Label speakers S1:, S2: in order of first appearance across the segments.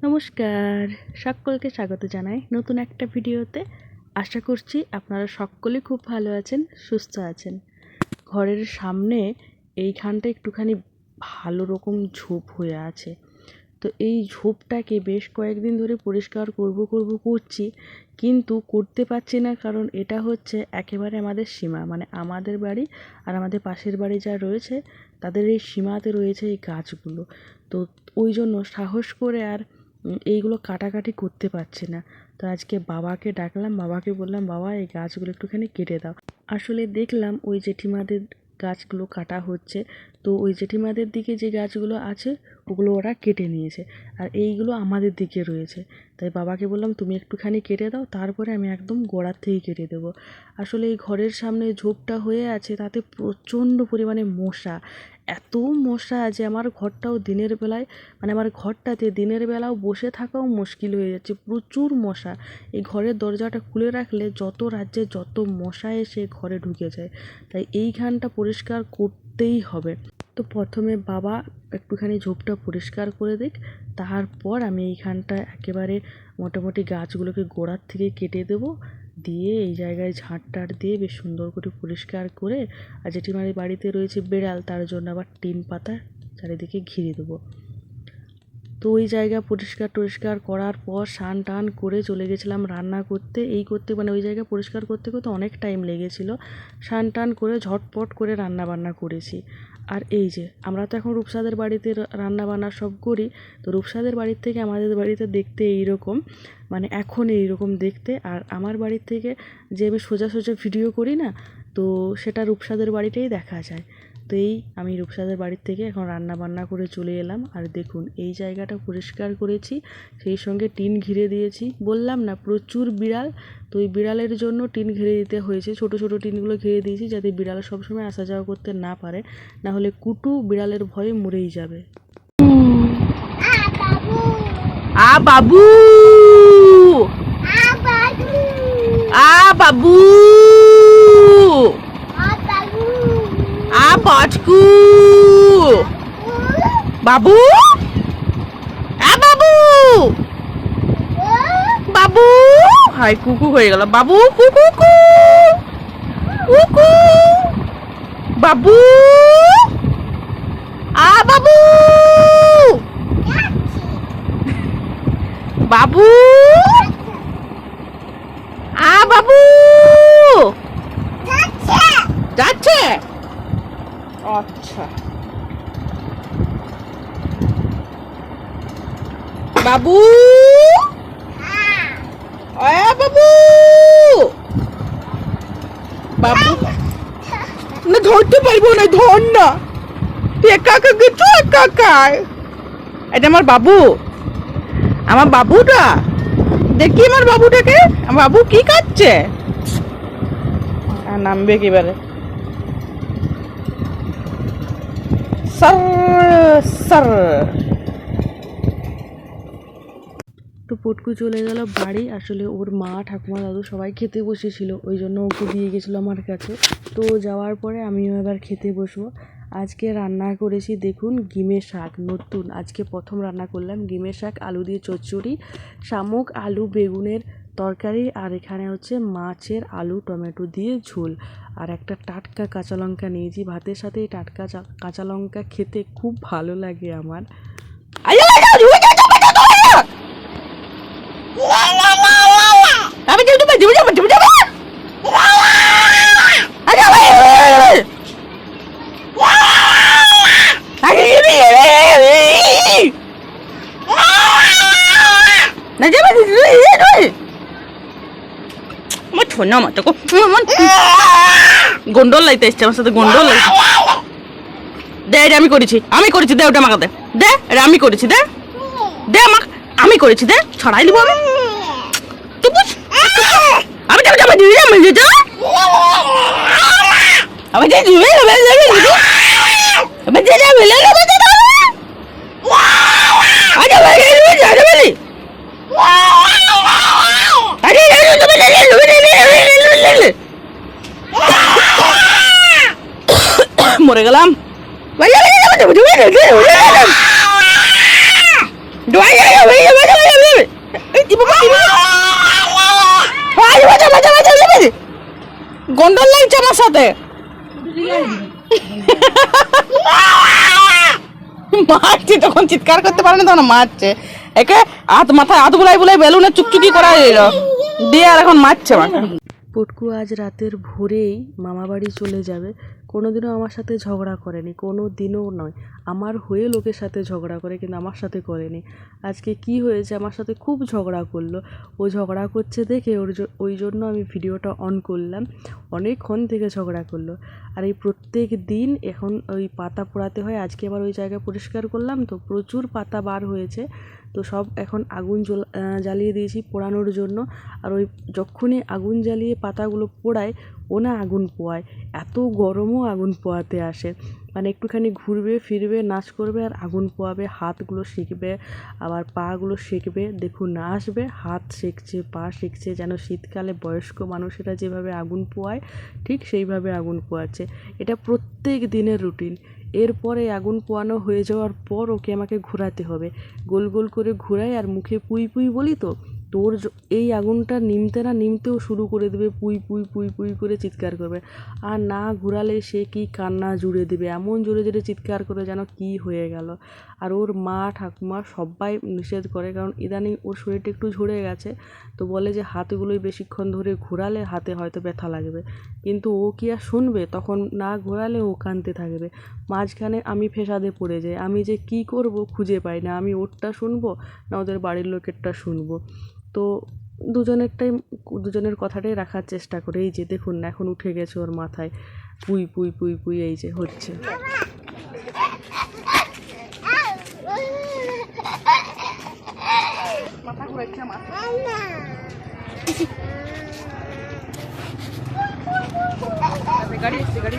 S1: নমস্কার। সকলকে স্বাগত জানাই নতুন একটা ভিডিওতে। আশা করছি আপনারা সকলে খুব ভালো আছেন, সুস্থ আছেন। ঘরের সামনে এইখানটা একটুখানি ভালো রকম ঝোপ হয়ে আছে। তো এই ঝোপটাকে বেশ কয়েকদিন ধরে পরিষ্কার করব করব, করছি। কিন্তু করতে পারছি না কারণ এটা হচ্ছে একেবারে আমাদের সীমা। মানে আমাদের বাড়ি আর আমাদের পাশের বাড়ি যা রয়েছে, তাদের এই সীমাতে রয়েছে এই গাছগুলো। তো ওই জন্য সাহস করে আর এইগুলো কাটাকাটি করতে পারছি না। তো আজকে বাবাকে ডাকলাম, বাবাকে বললাম, বাবা, এই গাছগুলো একটুখানি কেটে দাও। আসলে দেখলাম ওই জেঠিমাদের গাছগুলো কাটা হচ্ছে। তো ওই জেঠিমাদের দিকে যে গাছগুলো আছে, ওগুলো ওরা কেটে নিয়েছে। আর এইগুলো আমাদের দিকে রয়েছে। তাই বাবাকে বললাম, তুমি একটুখানি কেটে দাও, তারপরে আমি একদম গোড়ার থেকে কেটে দেবো। আসলে এই ঘরের সামনে ঝোপটা হয়ে আছে, তাতে প্রচণ্ড পরিমাণে মশা। এত মশা যে আমার ঘরটাও দিনের বেলায় মানে আমার ঘরটাতে দিনের বেলাও বসে থাকাও মুশকিল হয়ে যাচ্ছে, প্রচুর মশা। এই ঘরের দরজাটা খুলে রাখলে যত রাজ্যে যত মশা এসে ঘরে ঢুকে যায়, তাই এইখানটা পরিষ্কার করতেই হবে। তো প্রথমে বাবা একটুখানি ঝোপটা পরিষ্কার করে দিক, তারপর আমি এইখানটা একেবারে মোটামুটি গাছগুলোকে গোড়ার থেকে কেটে দেবো দিয়ে এই জায়গায় ঝাঁট টাট দিয়ে বেশ সুন্দর করে পরিষ্কার করে আর জেঠিমার বাড়িতে রয়েছে বেড়াল, তার জন্য আবার টিন পাতা চারিদিকে ঘিরে দেবো। তো ওই জায়গা পরিষ্কার টরিষ্কার করার পর স্নান টান করে চলে গেছিলাম রান্না করতে। এই করতে মানে ওই জায়গা পরিষ্কার করতে করতে অনেক টাইম লেগেছিলো। স্নান টান করে ঝটপট করে রান্না বান্না করেছি। আর এই যে, আমরা তো এখন রূপসাদের বাড়িতে রান্না বান্না সব করি, তো রূপসাদের বাড়ির থেকে আমাদের বাড়িতে দেখতে এইরকম মানে এখন এইরকম দেখতে, আর আমার বাড়ির থেকে যে আমি সোজা সোজা ভিডিও করি না, তো সেটা রূপসাদের বাড়িতেই দেখা যায়। তো আমি রূপসাদের বাড়ির থেকে এখন রান্না বান্না করে চলে এলাম। আর দেখুন এই জায়গাটা পরিষ্কার করেছি সেই সঙ্গে টিন ঘিরে দিয়েছি। বললাম না প্রচুর বিড়াল তো ওই বিড়ালের জন্য টিন ঘিরে দিতে হয়েছে। ছোট ছোট টিনগুলো ঘিরে দিয়েছি যাতে বিড়াল সবসময় আসা যাওয়া করতে না পারে না হলে কুটু বিড়ালের ভয়ে মরেই যাবে।
S2: আ বাবু! আ বাবু! আ পাচকু বাবু? আ, বাবু! বাবু? হাই কুকু হয়ে গেল। বাবু কুকু! কুকু! বাবু? আ, বাবু! বাবু? আ, বাবু! যাচ্ছে? আচ্ছা। বাবু! আ বাবু! বাবু! না ধরতে পারব না ধর না। তুই একা একা গেছো একা একাই এটা আমার বাবু। আমার বাবুটা। দেখি আমার বাবুটাকে। আমার বাবু কি খাচ্ছে? নামবে কিবারে?
S1: তো পটকু চলে গেল বাড়ি। আসলে ওর মা, ঠাকুমা, দাদু সবাই খেতে বসেছিল, ওই জন্য ওকে দিয়ে গেছিল আমার কাছে। তো যাওয়ার পরে আমিও এবার খেতে বসবো। আজকে রান্না করেছি, দেখুন, গিমের শাক, নতুন। আজকে প্রথম রান্না করলাম গিমের শাক, আলু দিয়ে চচ্চড়ি, শামুক, আলু, বেগুনের তরকারি আর এখানে হচ্ছে মাছের আলু টমেটো দিয়ে ঝোল। আর একটা টাটকা কাঁচা লঙ্কা নিয়েছি। ভাতের সাথে এই টাটকা কাঁচা লঙ্কা খেতে খুব ভালো লাগে আমার।
S2: আমি যাব যাব যাব যাব যাব যাব আরে আরে না যাবে আমার ছোনা মাথা কো গন্ডল লাইতে এসছে, আমার সাথে গন্ডল লাইতে। দে, এটা আমি করেছি। আমি করেছি, দে, ওটা আমাকে দে দে এটা আমি করেছি, দে। দে আমাকে আমি করেছি, দে। ছড়াই দিব আমি। আমি যাব যাব দিদি আমি যেতে আমি যা মরে গেলাম গন্ডল লাগছে আমার সাথে মারছে তখন চিৎকার করতে পারেনি তখন মারছে একে হাত মাথায় হাত বুলাই বুলাই বেলুনে চুকচুকি করা এলো দিয়ে আর এখন মারছে আমাকে
S1: পটকু আজ রাতের ভোরেই মামাবাড়ি চলে যাবে। কোনোদিনও আমার সাথে ঝগড়া করেনি কোনো দিনও নয়। আমার হয়ে লোকের সাথে ঝগড়া করে কিন্তু আমার সাথে করেনি। আজকে কি হয়েছে? আমার সাথে খুব ঝগড়া করল। ও ঝগড়া করছে দেখে ওর ওই জন্য আমি ভিডিওটা অন করলাম। অনেকক্ষণ থেকে ঝগড়া করল। আর এই প্রত্যেক দিন এখন ওই পাতা পোড়াতে হয়। আজকে আবার ওই জায়গা পরিষ্কার করলাম তো প্রচুর পাতা বার হয়েছে। তো সব এখন আগুন জ্বল জ্বালিয়ে দিয়েছি পোড়ানোর জন্য। আর ওই যখনই আগুন জ্বালিয়ে পাতাগুলো পোড়ায় ও না আগুন পোয়ায়, এত গরমও আগুন পোয়াতে আসে। মানে একটুখানি ঘুরবে, ফিরবে, নাচ করবে আর আগুন পোয়াবে, হাতগুলো শিখবে আবার পাগুলো সেঁকবে, দেখুন না আসবে, হাত সেঁকছে, পা সেঁকছে, যেন শীতকালে বয়স্ক মানুষেরা যেভাবে আগুন পোয়ায়, ঠিক সেইভাবে আগুন পোয়াচ্ছে। এটা প্রত্যেক দিনের রুটিন। এরপরে আগুন পোয়ানো হয়ে যাওয়ার পর ওকে আমাকে ঘোরাতে হবে। গোল গোল করে ঘোরাই আর মুখে পুই পুই বলি তো তোর এই আগুনটা নিমতে না নিমতেও শুরু করে দেবে, পুই পুই পুই পুই করে চিৎকার করবে। আর না ঘুরালে সে কি কান্না জুড়ে দেবে? এমন জোরে জোরে চিৎকার করে যেন কি হয়ে গেল। আর ওর মা, ঠাকুমা সবাই নিষেধ করে, কারণ ইদানিং ওর শরীরটা একটু ঝরে গেছে। তো বলে যে হাতগুলোই বেশিক্ষণ ধরে ঘোরালে হাতে হয়তো ব্যথা লাগবে। কিন্তু ও কি আর শুনবে? তখন না ঘোরালে ও কাঁদতে থাকবে। মাঝখানে আমি ফেসাদে পড়ে যাই। আমি যে কি করব খুঁজে পাই না। আমি ওরটা শুনব না ওদের বাড়ির লোকেরটা শুনব? তো দুজনেরটাই দুজনের কথাটাই রাখার চেষ্টা করে। এই যে দেখুন না এখন উঠে গেছে ওর মাথায়। পুই পুই পুই পুই এই যে হচ্ছে।
S2: মাথা আমার। গাড়ি গাড়ি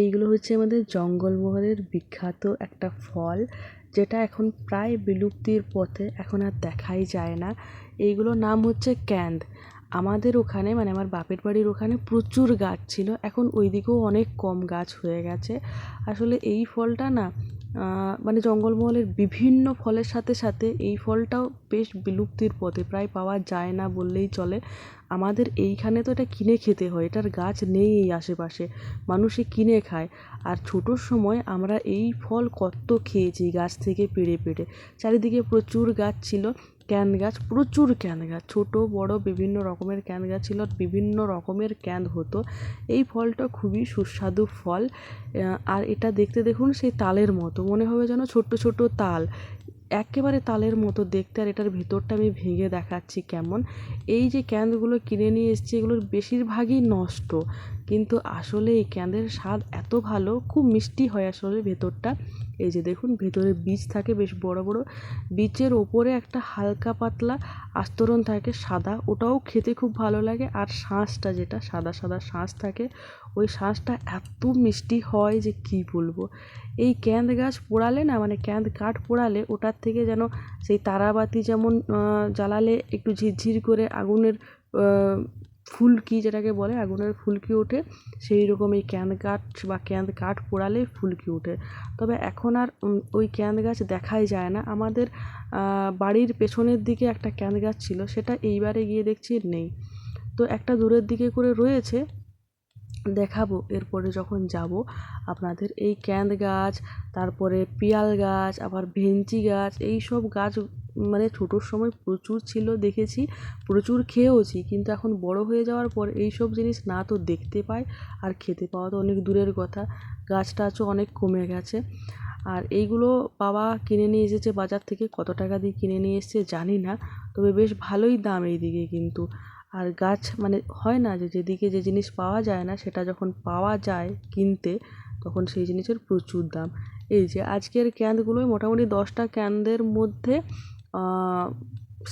S1: এইগুলো হচ্ছে আমাদের জঙ্গলমহলের বিখ্যাত একটা ফল, যেটা এখন প্রায় বিলুপ্তির পথে এখন আর দেখাই যায় না। এইগুলোর নাম হচ্ছে ক্যান্দ। আমাদের ওখানে মানে আমার বাপের বাড়ির ওখানে প্রচুর গাছ ছিল, এখন ওইদিকেও অনেক কম গাছ হয়ে গেছে। আসলে এই ফলটা না মানে জঙ্গলমহলের বিভিন্ন ফলের সাথে সাথে এই ফলটাও বেশ বিলুপ্তির পথে, প্রায় পাওয়া যায় না বললেই চলে। আমাদের এইখানে তো এটা কিনে খেতে হয়, এটার গাছ নেই এই আশেপাশে মানুষে কিনে খায়। আর ছোটোর সময় আমরা এই ফল কত খেয়েছি গাছ থেকে পেড়ে পেড়ে, চারিদিকে প্রচুর গাছ ছিল। ক্যান গাছ, প্রচুর ক্যান গাছ। ছোটো, বড়, বিভিন্ন রকমের ক্যান গাছ ছিল, বিভিন্ন রকমের ক্যান হতো। এই ফলটা খুবই সুস্বাদু ফল। আর এটা দেখতে দেখুন সেই তালের মতো, মনে হবে যেন ছোট্ট ছোট্ট তাল। একেবারে তালের মতো দেখতে, আর এটার ভেতরটা আমি ভেঙে দেখাচ্ছি কেমন। এই যে ক্যানগুলো কিনে নিয়ে এসেছি, এগুলোর বেশিরভাগই নষ্ট। কিন্তু আসলে এই ক্যানের স্বাদ এত ভালো, খুব মিষ্টি হয় আসলে ভেতরটা। এই যে দেখুন, ভেতরে বীজ থাকে বেশ বড় বড়। বীজের ওপরে একটা হালকা পাতলা আস্তরণ থাকে, সাদা। ওটাও খেতে খুব ভালো লাগে। আর শাঁসটা যেটা, সাদা সাদা শাঁস থাকে, ওই শাঁসটা এত মিষ্টি হয় যে কী বলব। এই ক্যাঁদ গাছ পোড়ালে না মানে ক্যাঁদ কাঠ পোড়ালে, ওটার থেকে যেন সেই তারাবাতি যেমন জ্বালালে একটু ঝিরঝির করে আগুনের ফুলকি যেটাকে বলে, আগুনের ফুলকি ওঠে, সেই রকম এই ক্যাঁদ গাছ বা ক্যাঁদ কাঠ পোড়ালে ফুলকি ওঠে। তবে এখন আর ওই ক্যাঁদ গাছ দেখাই যায় না। আমাদের বাড়ির পেছনের দিকে একটা ক্যাঁদ গাছ ছিল, সেটা এইবারে গিয়ে দেখছি নেই। তো একটা দূরের দিকে করে রয়েছে দেখাবো। এরপরে যখন যাব, আপনাদের এই ক্যাঁদ গাছ, তারপরে পিয়াল গাছ, আবার ভেঞ্চি গাছ, এই সব গাছ মানে ছোটোর সময় প্রচুর ছিল, দেখেছি, প্রচুর খেয়েওছি। কিন্তু এখন বড় হয়ে যাওয়ার পর এই সব জিনিস না তো দেখতে পাই, আর খেতে পাওয়া তো অনেক দূরের কথা। গাছ টাছও অনেক কমে গেছে। আর এইগুলো বাবা কিনে নিয়ে এসেছে বাজার থেকে, কত টাকা দিয়ে কিনে নিয়ে এসেছে জানি না, তবে বেশ ভালোই দাম এইদিকে কিন্তু। আর গাছ মানে হয় না যে যেদিকে যে জিনিস পাওয়া যায় না, সেটা যখন পাওয়া যায় কিনতে, তখন সেই জিনিসের প্রচুর দাম। এই যে আজকের ক্যানগুলোই মোটামুটি দশটা ক্যান্দের মধ্যে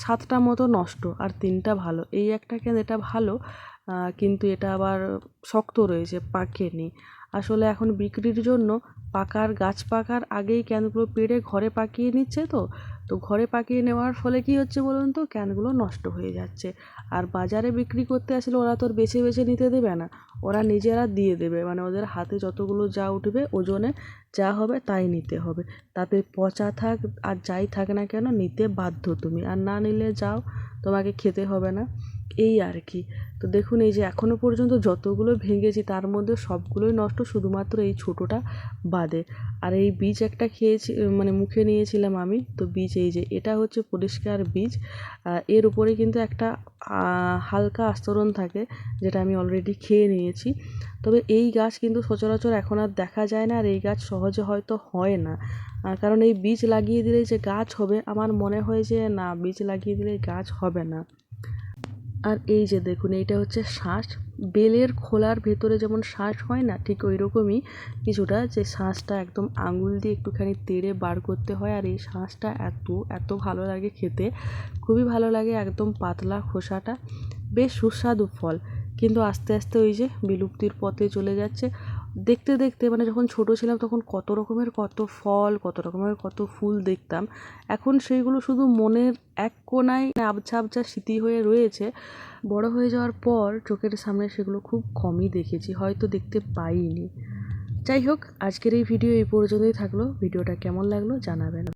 S1: সাতটা মতো নষ্ট আর তিনটা ভালো। এই একটা ক্যান এটা ভালো কিন্তু এটা আবার শক্ত রয়েছে, পাকেনি। আসলে এখন বিক্রির জন্য পাকার গাছ পাকার আগেই ক্যানগুলো পেড়ে ঘরে পাকিয়ে নিচ্ছে তো। তো ঘরে পাকিয়ে নেওয়ার ফলে কি হচ্ছে বলুন তো? ক্যানগুলো নষ্ট হয়ে যাচ্ছে। আর বাজারে বিক্রি করতে আসলে ওরা তো বেছে বেছে নিতে দেবে না। ওরা নিজেরা দিয়ে দেবে। মানে ওদের হাতে যতগুলো যা উঠবে, ওজনে যা হবে তাই নিতে হবে। তাতে পচা থাক আর যাই থাক না কেন, নিতে বাধ্য তুমি। আর না নিলে যাও তোমাকে খেতে হবে না। এই আর কি তো দেখুন, এই যে এখনও পর্যন্ত যতগুলো ভেঙেছি, তার মধ্যে সবগুলোই নষ্ট, শুধুমাত্র এই ছোটোটা বাদে। আর এই বীজ একটা খেয়েছি মানে মুখে নিয়েছিলাম আমি। তো বীজ, এই যে এটা হচ্ছে পরিষ্কার বীজ। এর উপরে কিন্তু একটা হালকা আস্তরণ থাকে, যেটা আমি অলরেডি খেয়ে নিয়েছি। তবে এই গাছ কিন্তু সচরাচর এখন আর দেখা যায় না, আর এই গাছ সহজে হয়তো হয় না। আহ, কারণ এই বীজ লাগিয়ে দিলে যে গাছ হবে আমার মনে হয় যে না বীজ লাগিয়ে দিলে গাছ হবে না। আর এই যে দেখুন এইটা হচ্ছে শাঁস বেলের খোলার ভেতরে যেমন শাঁস হয় না ঠিক ওই রকমই কিছুটা যে শাঁসটা একদম আঙুল দিয়ে একটুখানি তেড়ে বার করতে হয় আর এই শাঁসটা এত এত ভালো লাগে খেতে। খুবই ভালো লাগে একদম পাতলা খোসাটা। বেশ সুস্বাদু ফল। কিন্তু আস্তে আস্তে ওই যে বিলুপ্তির পথে চলে যাচ্ছে। দেখতে দেখতে মানে যখন ছোট ছিলাম তখন কত রকমের কত ফল, কত রকমের কত ফুল দেখতাম। এখন সেইগুলো শুধু মনের এক কোনায় আবছা আবছা স্মৃতি হয়ে রয়েছে। বড় হয়ে যাওয়ার পর চোখের সামনে সেগুলো খুব কমই দেখেছি, হয়তো দেখতে পাইনি। যাই হোক, আজকের এই ভিডিও এই পর্যন্তই থাকল। ভিডিওটা কেমন লাগল জানাবেন।